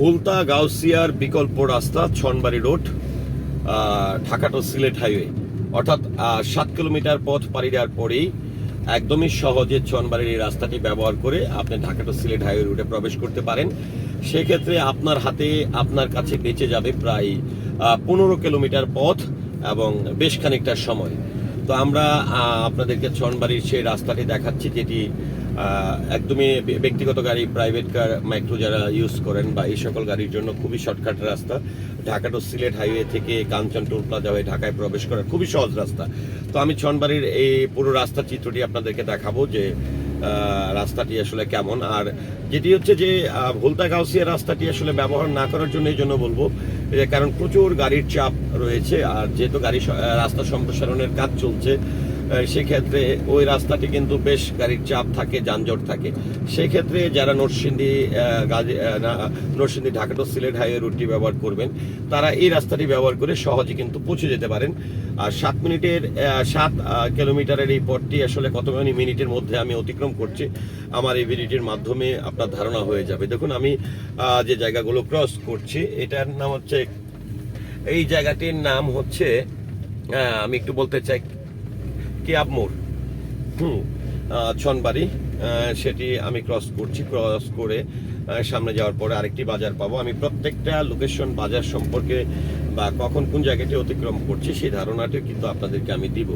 ভোলতা গাউসিয়ার বিকল্প রাস্তা Chhonbari road Dhaka to Sylhet highway. অর্থাৎ সাত কিলোমিটার পথ পাড়ি দেওয়ার পরেই একদমই সহজে ছনবাড়ির এই রাস্তাটি ব্যবহার করে আপনি ঢাকা টু সিলেট হাইওয়ে রুটে প্রবেশ করতে পারেন। সেক্ষেত্রে আপনার হাতে, আপনার কাছে বেঁচে যাবে প্রায় পনেরো কিলোমিটার পথ এবং বেশ খানিকটা সময়। তো আমরা আপনাদেরকে ছনবাড়ির সেই রাস্তাটি দেখাচ্ছি যেটি একদমই ব্যক্তিগত গাড়ি প্রাইভেট কার মাইক্রো যারা ইউজ করেন বা এই সকল গাড়ির জন্য খুবই শর্টকাট রাস্তা। ঢাকা টু সিলেট হাইওয়ে থেকে কাঞ্চন টোল প্লাজা হয়ে ঢাকায় প্রবেশ করার খুবই সহজ রাস্তা। তো আমি ছনবাড়ির এই পুরো রাস্তার চিত্রটি আপনাদেরকে দেখাবো যে রাস্তাটি আসলে কেমন। আর যেটি হচ্ছে যে ভোলতা গাউসিয়া রাস্তাটি আসলে ব্যবহার না করার জন্য এই জন্য বলব কারণ প্রচুর গাড়ির চাপ রয়েছে। আর যেহেতু গাড়ি রাস্তা সম্প্রসারণের কাজ চলছে সেক্ষেত্রে ওই রাস্তাটি কিন্তু বেশ গাড়ির চাপ থাকে যানজট থাকে। সেক্ষেত্রে যারা নরসিংদী আহ, গাজী আহ, না, নরসিংদী ঢাকা টু সিলেট হাইওয়ে রুটটি ব্যবহার করবেন তারা এই রাস্তাটি ব্যবহার করে সহজে কিন্তু পৌঁছে যেতে পারেন। আর সাত মিনিটের সাত কিলোমিটারের এই পথটি আসলে কতখানি মিনিটের মধ্যে আমি অতিক্রম করছি আমার এই ভিডিওটির মাধ্যমে আপনার ধারণা হয়ে যাবে। দেখুন আমি যে জায়গাগুলো ক্রস করছি এটার নাম হচ্ছে এই জায়গাটির নাম হচ্ছে আমি একটু বলতে চাই কেয়াব মোড়? হুম ছনবাড়ি সেটি আমি ক্রস করছি, ক্রস করে সামনে যাওয়ার পরে আরেকটি বাজার পাবো। আমি প্রত্যেকটা লোকেশন বাজার সম্পর্কে বা কখন কোন জায়গাটি অতিক্রম করছি, সেই ধারণাটি কিন্তু আপনাদেরকে আমি দিব।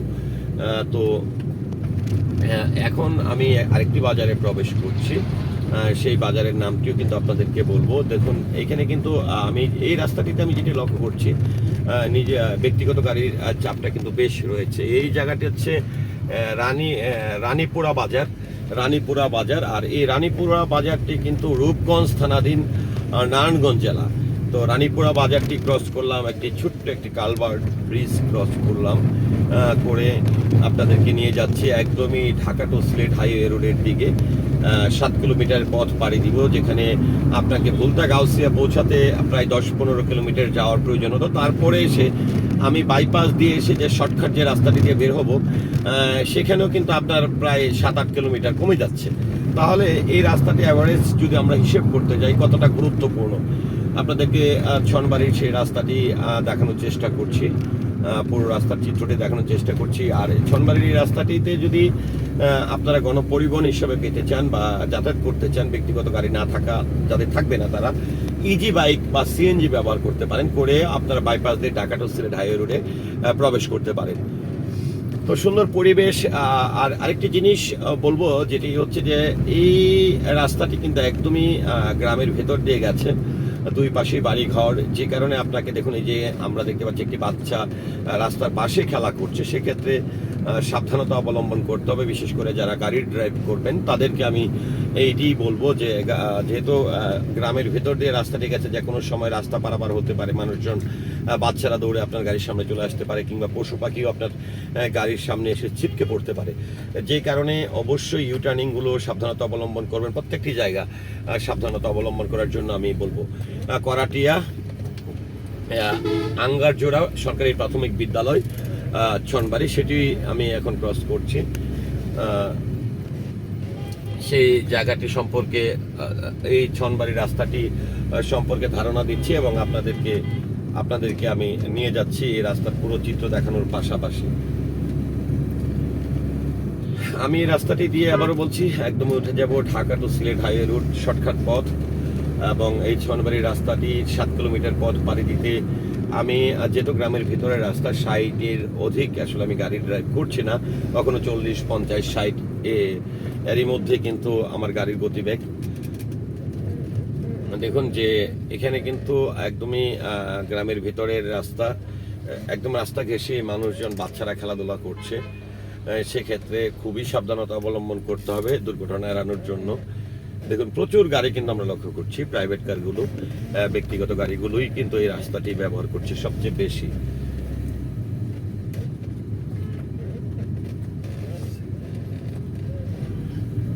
তো এখন আমি আরেকটি বাজারে প্রবেশ করছি। সেই বাজারের নামটিও কিন্তু আপনাদেরকে বলব। দেখুন এইখানে কিন্তু আমি এই রাস্তাটিতে আমি যেটি লক্ষ্য করছি নিজে ব্যক্তিগত গাড়ির চাপটা কিন্তু বেশ রয়েছে। এই জায়গাটি হচ্ছে রানী রানীপুরা বাজার রানীপুরা বাজার। আর এই রানীপুরা বাজারটি কিন্তু রূপগঞ্জ থানাধীন নারায়ণগঞ্জ জেলা। তো রানীপুরা বাজারটি ক্রস করলাম, একটি ছোট্ট একটি কালভার্ট ব্রিজ ক্রস করলাম করে আপনাদেরকে নিয়ে যাচ্ছি একদমই ঢাকা টু সিলেট হাইওয়ে রোডের দিকে সাত কিলোমিটার পথ পাড়ি দিব, যেখানে আপনাকে ভুলতা গাউসিয়া পৌঁছাতে প্রায় দশ পনেরো কিলোমিটার যাওয়ার প্রয়োজন হতো। তারপরে এসে আমি বাইপাস দিয়ে এসে যে শর্টকাট যে রাস্তাটি দিয়ে বের হব সেখানেও কিন্তু আপনার প্রায় সাত আট কিলোমিটার কমে যাচ্ছে। তাহলে এই রাস্তাটি অ্যাভারেজ যদি আমরা হিসেব করতে যাই, কতটা গুরুত্বপূর্ণ? আপনাদেরকে ছনবাড়ির সেই রাস্তাটি দেখানোর চেষ্টা করছি। পুরো রাস্তার চিত্রটি দেখানোর চেষ্টা করছি। আর ছনবাড়ির এই রাস্তাটিতে যদি আপনারা গণপরিবহন হিসাবে পেতে চান বা যাতায়াত করতে চান, ব্যক্তিগত গাড়ি না থাকা, যাদের থাকবে না তারা ইজি বাইক বা সিএনজি ব্যবহার করতে পারেন, করে আপনারা বাইপাস দিয়ে ঢাকা টু সিলেট হাইওয়ে রোডে প্রবেশ করতে পারেন। তো সুন্দর পরিবেশ আর আরেকটি জিনিস বলব যেটি হচ্ছে যে এই রাস্তাটি কিন্তু একদমই গ্রামের ভেতর দিয়ে গেছে। দুই পাশে বাড়ি ঘর যে কারণে আপনাকে দেখুন, এই যে আমরা দেখতে পাচ্ছি একটি বাচ্চা রাস্তার পাশে খেলা করছে। সেক্ষেত্রে সাবধানতা অবলম্বন করতে হবে, বিশেষ করে যারা গাড়ি ড্রাইভ করবেন, তাদেরকে আমি এইটি বলব যে যেহেতু গ্রামের ভেতর দিয়ে রাস্তাটি গেছে যে কোনো সময় রাস্তা পারাপার হতে পারে, মানুষজন বাচ্চারা দৌড়ে আপনার গাড়ির সামনে চলে আসতে পারে, কিংবা পশু পাখিও আপনার গাড়ির সামনে এসে ছিটকে পড়তে পারে। যে কারণে অবশ্যই ইউটার্নিংগুলো সাবধানতা অবলম্বন করবেন, প্রত্যেকটি জায়গা সাবধানতা অবলম্বন করার জন্য আমি বলব। করাটিয়া আঙ্গারজোড়া সরকারি প্রাথমিক বিদ্যালয় আহ, ছনবাড়ি সেটি আমি এখন ক্রস করছি। সেই জায়গাটি সম্পর্কে এই ছনবাড়ি রাস্তাটি সম্পর্কে ধারণা দিচ্ছি এবং আপনাদেরকে আপনাদেরকে আমি নিয়ে যাচ্ছি এই রাস্তার পুরো চিত্র দেখানোর পাশাপাশি। আমি এই রাস্তাটি দিয়ে আবারও বলছি একদম উঠে যাব Dhaka to Sylhet highway route shortcut পথ এবং এই ছনবাড়ি রাস্তাটি সাত কিলোমিটার পথ পাড়ি দিতে আমি যেহেতু গ্রামের ভিতরে রাস্তা ষাটের অধিক, আসলে আমি গাড়ি ড্রাইভ করছি না, কখনো চল্লিশ, পঞ্চাশ এ, এরই মধ্যে কিন্তু আমার গাড়ির গতিবেগ দেখুন যে, এখানে কিন্তু একদমই গ্রামের ভিতরের রাস্তা একদম রাস্তা ঘেঁষে মানুষজন, বাচ্চারা খেলাধুলা করছে। সেক্ষেত্রে খুবই সাবধানতা অবলম্বন করতে হবে দুর্ঘটনা এড়ানোর জন্য। দেখুন, প্রচুর গাড়ি কিন্তু আমরা লক্ষ্য করছি প্রাইভেট কারগুলো ব্যক্তিগত গাড়িগুলোই কিন্তু এই রাস্তাটি ব্যবহার করছে সবচেয়ে বেশি।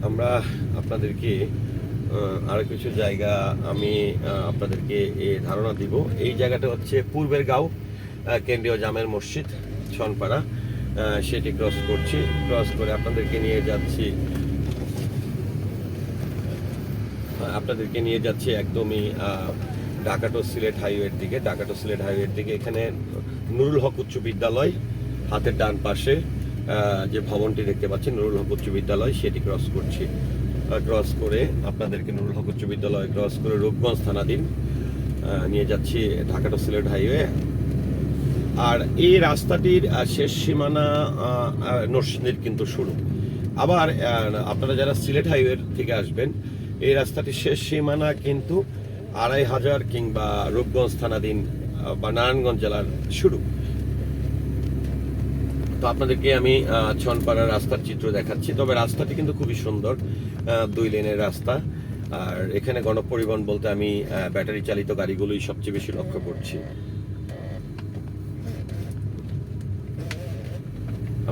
আমরা আপনাদেরকে আরও কিছু জায়গা আমি আপনাদেরকে ধারণা দিব। এই জায়গাটা হচ্ছে পূর্বের গাঁও কেন্দ্রীয় জামের মসজিদ, ছনপাড়া। সেটি ক্রস করছি। ক্রস করে আপনাদেরকে নিয়ে যাচ্ছি আপনাদেরকে নিয়ে যাচ্ছি একদমই ঢাকা টু সিলেট হাইওয়ের দিকে। ঢাকা টু সিলেট হাইওয়ের দিকে এখানে নুরুল হক উচ্চ বিদ্যালয়, হাতের ডান পাশে যে ভবনটি দেখতে পাচ্ছেন, নুরুল হক উচ্চ বিদ্যালয়, সেটি ক্রস করছি ক্রস করে আপনাদেরকে নুরুল হক উচ্চ বিদ্যালয় ক্রস করে রূপগঞ্জ থানাধীন নিয়ে যাচ্ছি ঢাকা টু সিলেট হাইওয়ে। আর এই রাস্তাটির শেষ সীমানা নরসিংদীর কিন্তু শুরু। আবার আপনারা যারা সিলেট হাইওয়ে থেকে আসবেন এই রাস্তাটির শেষ সীমানা কিন্তু আড়াই হাজার কিংবা রূপগঞ্জ থানাধীন বা নারায়ণগঞ্জ জেলার শুরু। তো আপনাদেরকে আমি ছনপাড়ার রাস্তার চিত্র দেখাচ্ছি। তবে রাস্তাটি কিন্তু খুবই সুন্দর দুই লেনের রাস্তা। আর এখানে গণপরিবহন বলতে আমি ব্যাটারি চালিত গাড়িগুলোই সবচেয়ে বেশি লক্ষ্য করছি।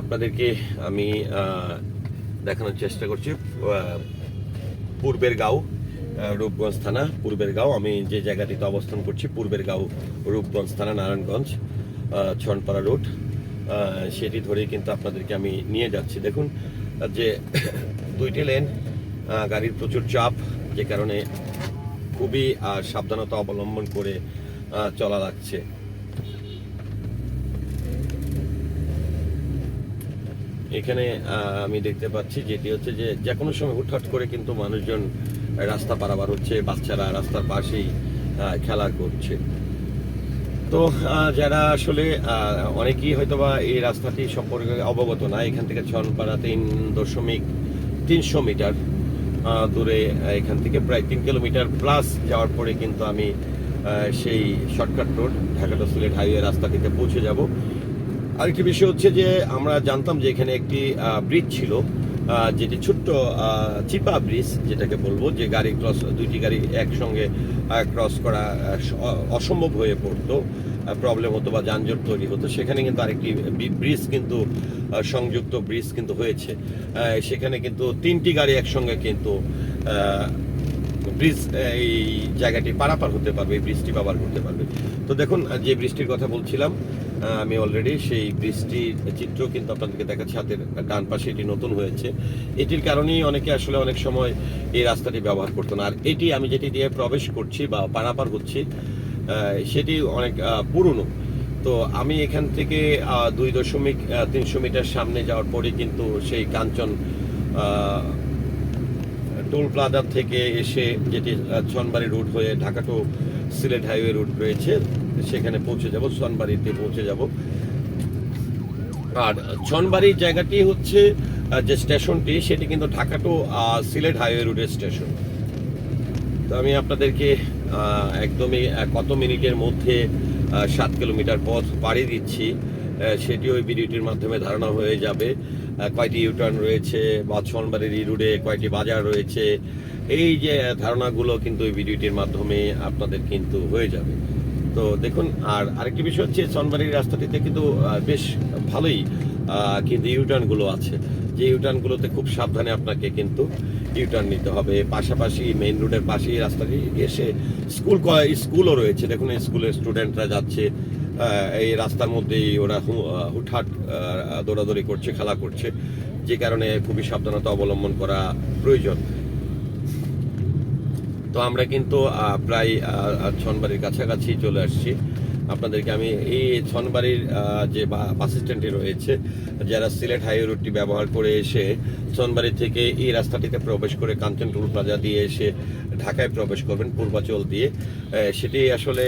আপনাদেরকে আমি দেখানোর চেষ্টা করছি। পূর্বের গাঁও রূপগঞ্জ থানা, পূর্বের গাঁও। আমি যে জায়গাটিতে অবস্থান করছি, পূর্বের গাঁও, রূপগঞ্জ থানা, নারায়ণগঞ্জ ছনপাড়া রোড। সেটি ধরেই কিন্তু আপনাদেরকে আমি নিয়ে যাচ্ছি। দেখুন, যে দুইটি লেন গাড়ির প্রচুর চাপ, যে কারণে খুবই সাবধানতা অবলম্বন করে চলা লাগছে। এখানে আমি দেখতে পাচ্ছি যেটি হচ্ছে যে যে কোনো সময় হুটহাট করে কিন্তু মানুষজন রাস্তা পারাবার হচ্ছে, বাচ্চারা রাস্তার পাশেই খেলা করছে। তো যারা আসলে অনেকেই হয়তোবা এই রাস্তাটি সম্পর্কে অবগত না, এখান থেকে ছনপাড়া তিন দশমিক তিনশো মিটার দূরে এখান থেকে প্রায় তিন কিলোমিটার প্লাস যাওয়ার পরে কিন্তু আমি সেই shortcut road, Dhaka to Sylhet highway রাস্তাটিতে পৌঁছে যাব। আরেকটি বিষয় হচ্ছে যে আমরা জানতাম যে এখানে একটি ব্রিজ ছিল যেটি ছোট্ট চিপা ব্রিজ যেটাকে বলব, যে গাড়ি ক্রস দুইটি গাড়ি একসঙ্গে ক্রস করা অসম্ভব হয়ে পড়তো প্রবলেম হতো বা যানজট তৈরি হতো। সেখানে কিন্তু আরেকটি ব্রিজ কিন্তু সংযুক্ত ব্রিজ কিন্তু হয়েছে। সেখানে কিন্তু তিনটি গাড়ি একসঙ্গে কিন্তু ব্রিজ এই জায়গাটি পারাপার হতে পারবে, এই ব্রিজটি ব্যবহার করতে পারবে। তো দেখুন যে বৃষ্টির কথা বলছিলাম আমি অলরেডি সেই বৃষ্টির চিত্র কিন্তু আপনাদেরকে দেখাচ্ছি, হাতের ডান পাশে এটি নতুন হয়েছে। এটির কারণেই অনেকে আসলে অনেক সময় এই রাস্তাটি ব্যবহার করতো না। আর এটি আমি যেটি দিয়ে প্রবেশ করছি বা পারাপার হচ্ছি সেটি অনেক পুরনো। তো আমি এখান থেকে দুই দশমিক তিনশো মিটার সামনে যাওয়ার পরে কিন্তু সেই কাঞ্চন টোল প্লাজা থেকে এসে যেটি ছনবাড়ি রুট হয়ে Dhaka to Sylhet highway route রয়েছে সেখানে পৌঁছে যাব ছনবাড়িতে পৌঁছে যাব। আর ছনবাড়ির জায়গাটি হচ্ছে যে স্টেশনটি, সেটি কিন্তু ঢাকা টু সিলেট হাইওয়ে রুটের স্টেশন। তো আমি আপনাদেরকে একদমই কত মিনিটের মধ্যে সাত কিলোমিটার পথ পাড়ি দিচ্ছি। সেটি ওই ভিডিওটির মাধ্যমে ধারণা হয়ে যাবে। কয়টি ইউটার্ন রয়েছে বা ছনবাড়ির এই রুটে কয়টি বাজার রয়েছে। এই যে ধারণাগুলো কিন্তু ওই ভিডিওটির মাধ্যমে আপনাদের কিন্তু হয়ে যাবে। তো দেখুন, আর আরেকটি বিষয় হচ্ছে, সনবাড়ির রাস্তাটিতে কিন্তু বেশ ভালোই কিন্তু ইউটার্নগুলো আছে। যে ইউটার্নগুলোতে খুব সাবধানে আপনাকে কিন্তু ইউটার্ন নিতে হবে। পাশাপাশি মেইন রোডের পাশে রাস্তাটি এসে স্কুল স্কুলও রয়েছে। দেখুন স্কুলের স্টুডেন্টরা যাচ্ছে এই রাস্তার মধ্যেই ওরা হুটহাট দৌড়াদৌড়ি করছে, খেলা করছে। যে কারণে খুবই সাবধানতা অবলম্বন করা প্রয়োজন। তো আমরা কিন্তু প্রায় ছনবাড়ির কাছাকাছি চলে আসছি। আপনাদেরকে আমি এই ছনবাড়ির যে বাস স্ট্যান্ডটি রয়েছে, যারা সিলেট হাইওয়ে রুটটি ব্যবহার করে এসে ছনবাড়ি থেকে এই রাস্তাটিতে প্রবেশ করে কাঞ্চন টুল প্লাজা দিয়ে এসে ঢাকায় প্রবেশ করবেন, পূর্বাচল দিয়ে। সেটি আসলে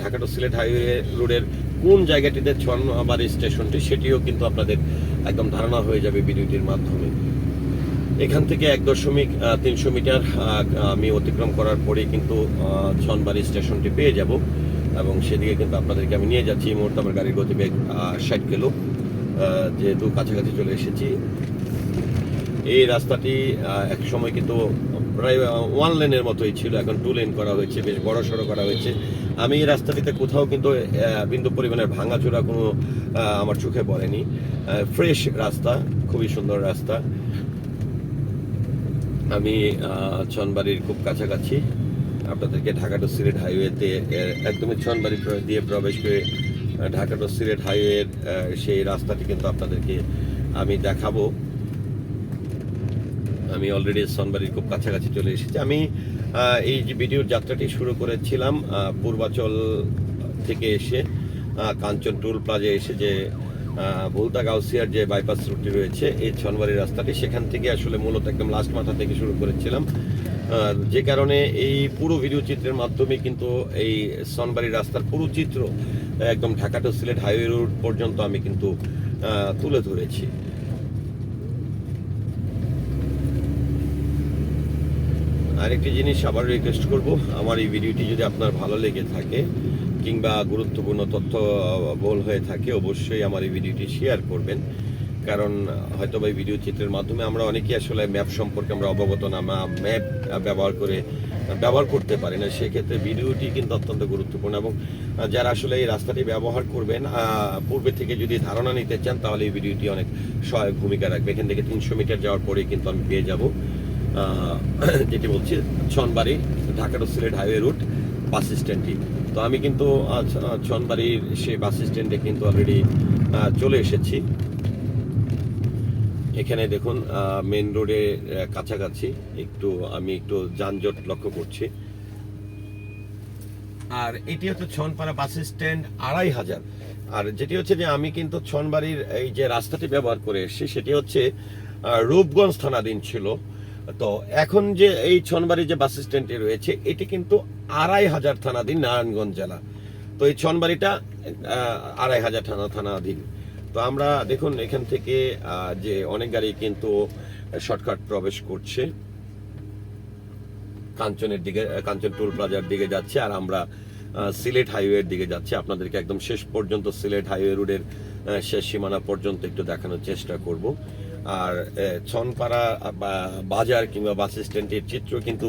ঢাকা টু সিলেট হাইওয়ে রোডের কোন জায়গাটিতে ছনবাড়ি স্টেশনটি, সেটিও কিন্তু আপনাদের একদম ধারণা হয়ে যাবে ভিডিওটির মাধ্যমে। এখান থেকে এক দশমিক তিনশো মিটার আমি অতিক্রম করার পরে কিন্তু ছনবাড়ি স্টেশনটি পেয়ে যাব এবং সেদিকে কিন্তু আপনাদেরকে আমি নিয়ে যাচ্ছি। এই মুহূর্তে আমার গাড়ির গতিবেগ ষাট কিলো যেহেতু কাছাকাছি চলে এসেছি। এই রাস্তাটি এক সময় কিন্তু প্রায় ওয়ান লেনের মতোই ছিল। এখন টু লেন করা হয়েছে, বেশ বড় সড়ো করা হয়েছে। আমি এই রাস্তাটিতে কোথাও কিন্তু বিন্দু পরিমাণের ভাঙাচোরা কোনো আমার চোখে পড়েনি। ফ্রেশ রাস্তা, খুবই সুন্দর রাস্তা। আমি আহ, ছনবাড়ির খুব কাছাকাছি আপনাদেরকে ঢাকা টু সিলেট হাইওয়েতে একদমই ছনবাড়ি দিয়ে প্রবেশ করে ঢাকা টু সিলেট হাইওয়ের সেই রাস্তাটি কিন্তু আপনাদেরকে আমি দেখাবো। আমি অলরেডি সনবাড়ির খুব কাছাকাছি চলে এসেছি। আমি এই যে ভিডিওর যাত্রাটি শুরু করেছিলাম পূর্বাচল থেকে এসে কাঞ্চন টুল প্লাজে এসে যে ভুলতা গাউসিয়ার যে বাইপাস রুটটি রয়েছে, এই ছনবাড়ি রাস্তাটি সেখান থেকে আসলে মূলত একদম লাস্ট মাথা থেকে শুরু করেছিলাম। যে কারণে এই পুরো ভিডিও চিত্রের মাধ্যমে কিন্তু এই সনবাড়ি রাস্তার পুরো চিত্র একদম Dhaka to Sylhet highway road পর্যন্ত আমি কিন্তু তুলে ধরেছি। আরেকটি জিনিস আবার রিকোয়েস্ট করব। আমার এই ভিডিওটি যদি আপনার ভালো লেগে থাকে কিংবা গুরুত্বপূর্ণ তথ্য বল হয়ে থাকে, অবশ্যই আমার এই ভিডিওটি শেয়ার করবেন। কারণ হয়তো বা এই ভিডিও চিত্রের মাধ্যমে আমরা অনেকেই আসলে ম্যাপ সম্পর্কে আমরা অবগত না ম্যাপ ব্যবহার করে ব্যবহার করতে পারি না। সেক্ষেত্রে ভিডিওটি কিন্তু অত্যন্ত গুরুত্বপূর্ণ এবং যারা আসলে এই রাস্তাটি ব্যবহার করবেন পূর্বে থেকে যদি ধারণা নিতে চান, তাহলে এই ভিডিওটি অনেক সহায়ক ভূমিকা রাখবে। এখান থেকে তিনশো মিটার যাওয়ার পরেই কিন্তু আমি পেয়ে যাব। যেটি বলছি, Chhonbari Dhaka to Sylhet highway route, bus স্ট্যান্ডটি। তো আমি কিন্তু ছনবাড়ির সেই বাস স্ট্যান্ডে কিন্তু অলরেডি চলে এসেছি। এখানে দেখুন মেন রোডে কাছাকাছি। একটু, আমি একটু যানজট লক্ষ্য করছি। আর এটি হচ্ছে ছনপাড়া বাস স্ট্যান্ড আড়াই হাজার। আর যেটি হচ্ছে যে, আমি কিন্তু ছনবাড়ির এই যে রাস্তাটি ব্যবহার করে এসেছি, সেটি হচ্ছে রূপগঞ্জ থানাধীন ছিল। তো এখন যে এই ছনবাড়ি যে বাস স্ট্যান্ডটি রয়েছে, এটি কিন্তু আড়াই হাজার থানাধীন নারায়ণগঞ্জ জেলা। তো এই ছনবাড়িটা আড়াই হাজার থানা থানাধীন। তো আমরা দেখুন, এখান থেকে যে অনেক গাড়ি কিন্তু শর্টকাট প্রবেশ করছে। কাঞ্চনের দিকে, কাঞ্চন টোল প্লাজার দিকে যাচ্ছে, আর আমরা সিলেট হাইওয়ের দিকে যাচ্ছি। আপনাদেরকে একদম শেষ পর্যন্ত সিলেট হাইওয়ে রোডের শেষ সীমানা পর্যন্ত একটু দেখানোর চেষ্টা করব। আর ছনপাড়া বাজার কিংবা বাস স্ট্যান্ডের চিত্র কিন্তু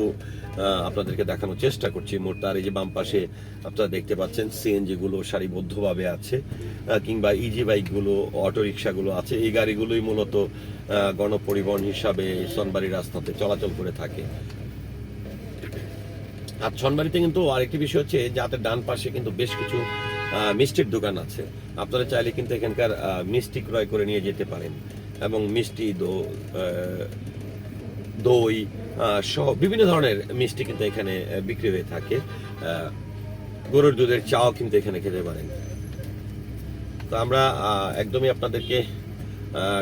আপনাদেরকে দেখানোর চেষ্টা করছি। মুহূর্তে আর এই যে বাম পাশে আপনারা দেখতে পাচ্ছেন সিএনজি গুলো সারিবদ্ধভাবে আছে কিংবা ইজি বাইকগুলো অটো রিক্সাগুলো আছে। এই গাড়িগুলোই মূলত গণপরিবহন হিসাবে সনবাড়ি রাস্তাতে চলাচল করে থাকে। আর ছনবাড়িতে কিন্তু আরেকটি বিষয় হচ্ছে, যাতে ডান পাশে কিন্তু বেশ কিছু মিষ্টির দোকান আছে। আপনারা চাইলে কিন্তু এখানকার মিষ্টি ক্রয় করে নিয়ে যেতে পারেন। এবং মিষ্টি দই সহ বিভিন্ন ধরনের মিষ্টি কিন্তু এখানে বিক্রি হয়ে থাকে। গরুর দুধের চাও কিন্তু এখানে খেতে পারেন। তো আমরা একদমই আপনাদেরকে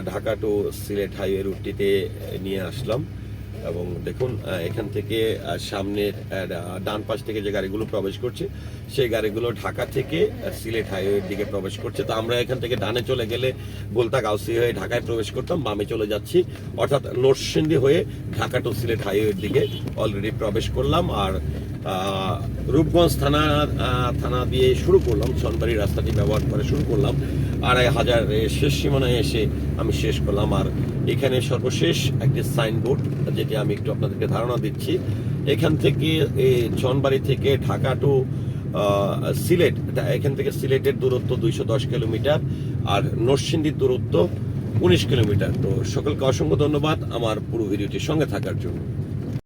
ঢাকা টু সিলেট হাইওয়ে রুটটিতে নিয়ে আসলাম। এবং দেখুন এখান থেকে সামনে ডান পাশ থেকে যে গাড়িগুলো প্রবেশ করছে, সেই গাড়িগুলো ঢাকা থেকে সিলেট হাইওয়ের দিকে প্রবেশ করছে। তো আমরা এখান থেকে ডানে চলে গেলে গোলতা গাউসি হয়ে ঢাকায় প্রবেশ করতাম, বামে চলে যাচ্ছি। অর্থাৎ নরসিংদী হয়ে ঢাকা টু সিলেট হাইওয়ের দিকে অলরেডি প্রবেশ করলাম। আর রূপগঞ্জ থানা থানা দিয়ে শুরু করলাম। সনবাড়ি রাস্তাটি ব্যবহার করে শুরু করলাম। আড়াই হাজার শেষ সীমানায় এসে আমি শেষ করলাম। আর এখানে সর্বশেষ একটি সাইনবোর্ড, যেটি আমি একটু আপনাদেরকে ধারণা দিচ্ছি। এখান থেকে এই ছনবাড়ি থেকে ঢাকা টু সিলেট এখান থেকে সিলেটের দূরত্ব দুইশো দশ কিলোমিটার আর নরসিংদীর দূরত্ব উনিশ কিলোমিটার। তো সকলকে অসংখ্য ধন্যবাদ আমার পুরো ভিডিওটির সঙ্গে থাকার জন্য।